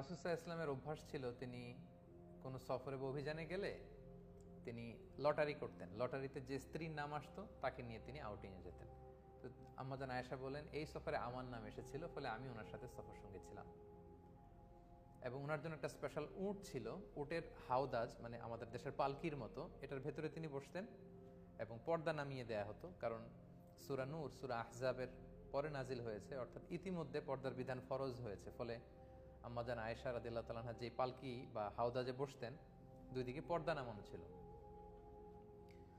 রাসুসাহ ইসলামের অভ্যাস ছিল, তিনি কোনো সফরে বা অভিযানে গেলে তিনি লটারি করতেন। লটারিতে যে স্ত্রীর নাম আসতো, তাকে নিয়ে তিনি আউটিংয়ে যেতেন। তো আম্মাজান আয়েশা বলেন, এই সফরে আমার নাম এসেছিল, ফলে আমি ওনার সাথে সফর সঙ্গে ছিলাম। এবং ওনার জন্য একটা স্পেশাল উট ছিল, উটের হাওদাজ মানে আমাদের দেশের পালকির মতো। এটার ভেতরে তিনি বসতেন এবং পর্দা নামিয়ে দেয়া হতো, কারণ সুরা নূর, সুরা আহজাবের পরে নাজিল হয়েছে, অর্থাৎ ইতিমধ্যে পর্দার বিধান ফরজ হয়েছে। ফলে আম্মাজান আয়েশা রাদিল্লাহ তালাহা যে পালকি বা হাওদাজে বসতেন, দুই দিকে পর্দা নামানো ছিল।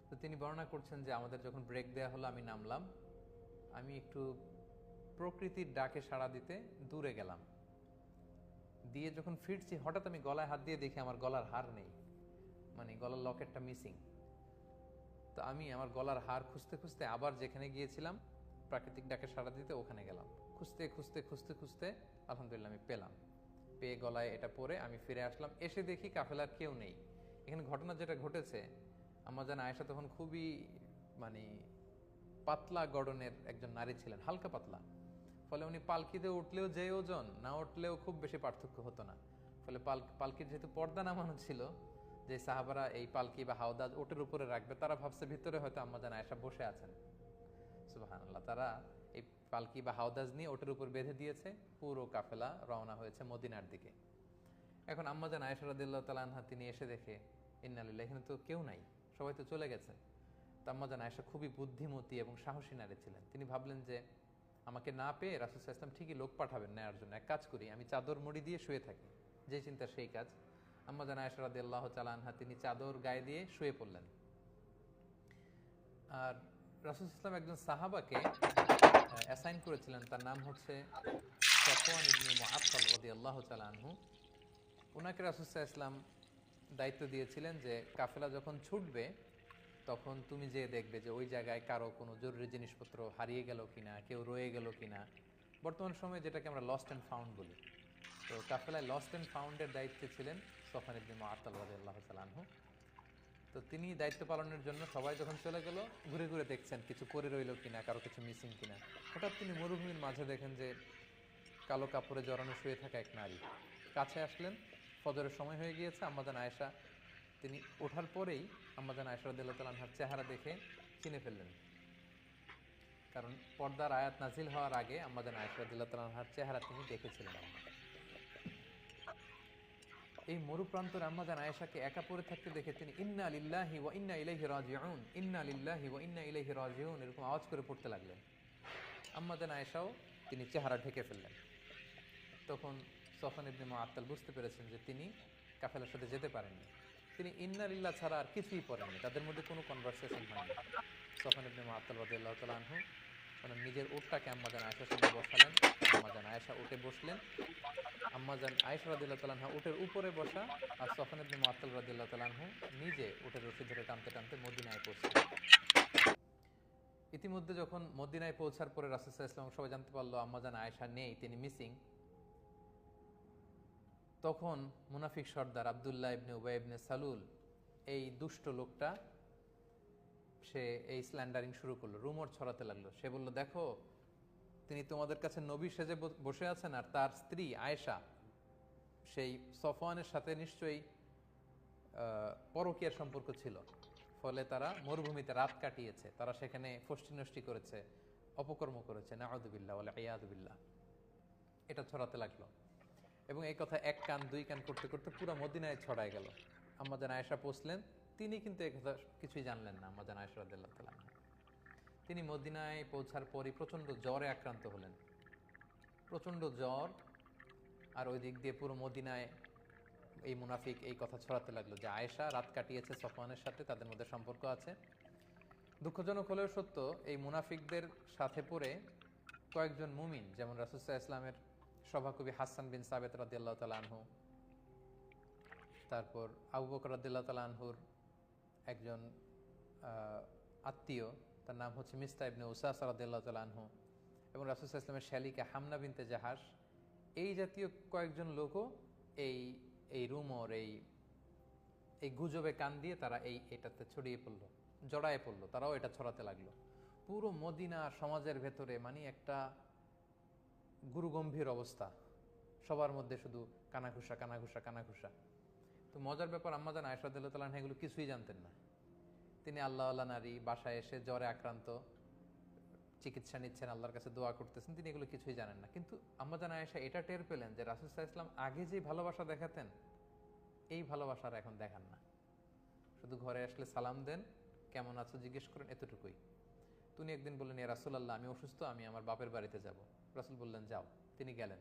তো তিনি বর্ণনা করছেন যে আমাদের যখন ব্রেক দেয়া হলো, আমি নামলাম। আমি একটু প্রকৃতির ডাকে সাড়া দিতে দূরে গেলাম। দিয়ে যখন ফিরছি, হঠাৎ আমি গলায় হাত দিয়ে দেখি আমার গলার হার নেই। মানে গলার লকেটটা মিসিং তো আমি আমার গলার হার খুঁজতে খুঁজতে আবার যেখানে গিয়েছিলাম, প্রাকৃতিক ডাকে সাড়া দিতে ওখানে গেলাম। খুঁজতে খুঁজতে খুঁজতে খুঁজতে আলহামদুলিল্লাহ আমি পেলাম। পেয়ে গলায় এটা পরে আমি ফিরে আসলাম। এসে দেখি কাফেলার কেউ নেই। এখানে ঘটনা যেটা ঘটেছে, আমার জানা আয়েশা তখন খুবই মানে পাতলা গড়নের একজন নারী ছিলেন, হালকা পাতলা। ফলে উনি পালকিতে উঠলেও যে ওজন, না উঠলেও খুব বেশি পার্থক্য হতো না। ফলে পাল পালকির যেহেতু পর্দা নামানো ছিল, যে সাহাবারা এই পালকি বা হাওদা ওটের উপরে রাখবে, তারা ভাবছে ভিতরে হয়তো আম্মা জানা আয়েশা বসে আছেন। আল্লাহ তারা পালকি বা হাওদাজ নিয়ে ওটের উপর বেঁধে দিয়েছে, পুরো কাফেলা রওনা হয়েছে মদিনার দিকে। এখন আম্মাজান আয়েশা রাদিল্লাহ তালানহা তিনি এসে দেখে, ইন্নালিল্লাহ, এখানে তো কেউ নাই, সবাই তো চলে গেছে। আম্মাজান আয়েশা খুবই বুদ্ধিমতী এবং সাহসী নারী ছিলেন। তিনি ভাবলেন যে, আমাকে না পেয়ে রাসুল ইসলাম ঠিকই লোক পাঠাবেন নেওয়ার জন্য। এক কাজ করি, আমি চাদর মুড়ি দিয়ে শুয়ে থাকি, যে চিন্তা সেই কাজ। আম্মাজান আয়েশা রাদিল্লাহ তালানহা তিনি চাদর গায়ে দিয়ে শুয়ে পড়লেন। আর রাসুল ইসলাম একজন সাহাবাকে অ্যাসাইন করেছিলেন, তার নাম হচ্ছে সফওয়ান ওনাকে রাসুসাহ ইসলাম দায়িত্ব দিয়েছিলেন যে কাফেলা যখন ছুটবে, তখন তুমি যে দেখবে যে ওই জায়গায় কারও কোনো জরুরি জিনিসপত্র হারিয়ে গেল কিনা, কেউ রয়ে গেল কিনা। বর্তমান সময়ে যেটাকে আমরা লস্ট অ্যান্ড ফাউন্ড বলি। তো কাফেলায় লস্ট অ্যান্ড ফাউন্ডের দায়িত্বে ছিলেন সফান ইবনে আনহু। তো তিনি দায়িত্ব পালনের জন্য সবাই যখন চলে গেল, ঘুরে ঘুরে দেখছেন কিছু পরে রইল কিনা, কারও কিছু মিসিং কিনা। হঠাৎ তিনি মরুভূমির মাঝে দেখেন যে কালো কাপড়ে জড়ানো শুয়ে থাকা এক নারী। কাছে আসলেন, ফজরের সময় হয়ে গিয়েছে আম্মাদান আয়েশা। তিনি ওঠার পরেই আম্মাদান আয়েশা রদুল্লাহ তালাহার চেহারা দেখে চিনে ফেললেন। কারণ পর্দার আয়াত নাজিল হওয়ার আগে আম্মাদান আয়েশা রদুল্লাহ তালাহার চেহারা তিনি দেখেছিলেন। এই মরুপ্রান্তর আম্মাদান আয়েশাকে একা পড়ে থাকতে দেখে তিনি ইন্না লিল্লাহি ওয়া ইন্না ইলাইহি রাজিউন, ইন্না লিল্লাহি ওয়া ইন্না ইলাইহি রাজিউন এরকম আওয়াজ করে পড়তে লাগলেন। আম্মাদান আয়েশাও তিনি চেহারা ঢেকে ফেললেন। তখন সফান ইবনে মুআত্তাল বুঝতে পেরেছেন যে তিনি কাফেলার সাথে যেতে পারেননি। তিনি ইন্না লিল্লাহ ছাড়া আর কিছুই পড়েননি। তাদের মধ্যে কোনো কনভারসেশন হয়নি। সফান ইবনে মুআত্তাল রাদিয়াল্লাহু তাআলা ওনার নিজের উটটাকে আম্মাজান আয়েশার সামনে বসালেন আম্মাজান আয়েশা উঠে বসলেন। আম্মাজান আয়েশা রাদিল্লাহ তালানহা উটের উপরে বসা আর সফান ইবনে মুআত্তাল রাদিল্লাহ তালানহু নিজে উটের রশি ধরে টানতে টানতে মদিনায় পৌঁছলেন। ইতিমধ্যে যখন মদিনায় পৌঁছার পরে রাসুসাহ ইসলাম সবাই জানতে পারল আম্মাজান আয়েশা নেই, তিনি মিসিং। তখন মুনাফিক সর্দার আবদুল্লাহ ইবনে উবাই ইবনে সালুল, এই দুষ্ট লোকটা সে এই স্ল্যান্ডারিং শুরু করল রুমর ছড়াতে লাগল। সে বলল, দেখো, তিনি তোমাদের কাছে নবী সেজে বসে আছেন আর তার স্ত্রী আয়েশা, সেই সফওয়ানের সাথে নিশ্চয়ই পরকীয়ার সম্পর্ক ছিল। ফলে তারা মরুভূমিতে রাত কাটিয়েছে। তারা সেখানে ফষ্টি করেছে, অপকর্ম করেছে। নাউদুবিল্লাহ বলে আয়াদুবিল্লাহ এটা ছড়াতে লাগল। এবং এই কথা এক কান, দুই কান করতে করতে পুরো মদিনায় ছড়ায় গেল। আমাদের আয়েশা পৌঁছলেন। তিনি কিন্তু এই কথা কিছুই জানলেন না আমাদের আয়েশা রাদিয়াল্লাহু তিনি মদিনায় পৌঁছার পরই প্রচণ্ড জ্বরে আক্রান্ত হলেন। প্রচণ্ড জ্বর, আর ওই দিক দিয়ে পুরো মদিনায় এই মুনাফিক এই কথা ছড়াতে লাগল যে আয়েশা রাত কাটিয়েছে সফওয়ানের সাথে, তাদের মধ্যে সম্পর্ক আছে। দুঃখজনক হলেও সত্য, এই মুনাফিকদের সাথে পড়ে কয়েকজন মুমিন, যেমন রাসুসাহ ইসলামের সভাকবি হাসান বিন সাবেত রাদিয়াল্লাহু তাআলা আনহু, তারপর আবু বকর রাদিয়াল্লাহু তাআলা আনহুর একজন আত্মীয়, তার নাম হচ্ছে মিস্তা ইবনে উসাস তাআলা আনহু এবং রাসুসাহ ইসলামের শ্যালিকা হামনা বিনতে জাহাস এই জাতীয় কয়েকজন লোকও এই এই রুমর, এই এই গুজবে কান দিয়ে তারা এই, এটাতে ছড়িয়ে পড়ল, জড়ায় পড়ল, তারাও এটা ছড়াতে লাগল। পুরো মদিনা সমাজের ভেতরে মানে একটা গুরুগম্ভীর অবস্থা। সবার মধ্যে শুধু কানাঘুষা কানাঘুষা কানাঘুষা। তো মজার ব্যাপার আম্মাজান আয়সাদুল্লাহ তালান এগুলো কিছুই জানতেন না। তিনি আল্লাহ আল্লাহ নারী, বাসায় এসে জ্বরে আক্রান্ত, চিকিৎসা নিচ্ছেন, আল্লাহর কাছে দোয়া করতেছেন, তিনি এগুলো কিছুই জানেন না। কিন্তু আম্মাজান আয়েশা এটা টের পেলেন যে রাসুসাহ ইসলাম আগে যে ভালোবাসা দেখাতেন, এই ভালোবাসার এখন দেখান না। শুধু ঘরে আসলে সালাম দেন, কেমন আছো জিজ্ঞেস করেন, এতটুকুই। তিনি একদিন বললেন, ইয়া রাসুলাল্লাহ, আমি অসুস্থ, আমি আমার বাপের বাড়িতে যাব। রাসুল বললেন, যাও। তিনি গেলেন।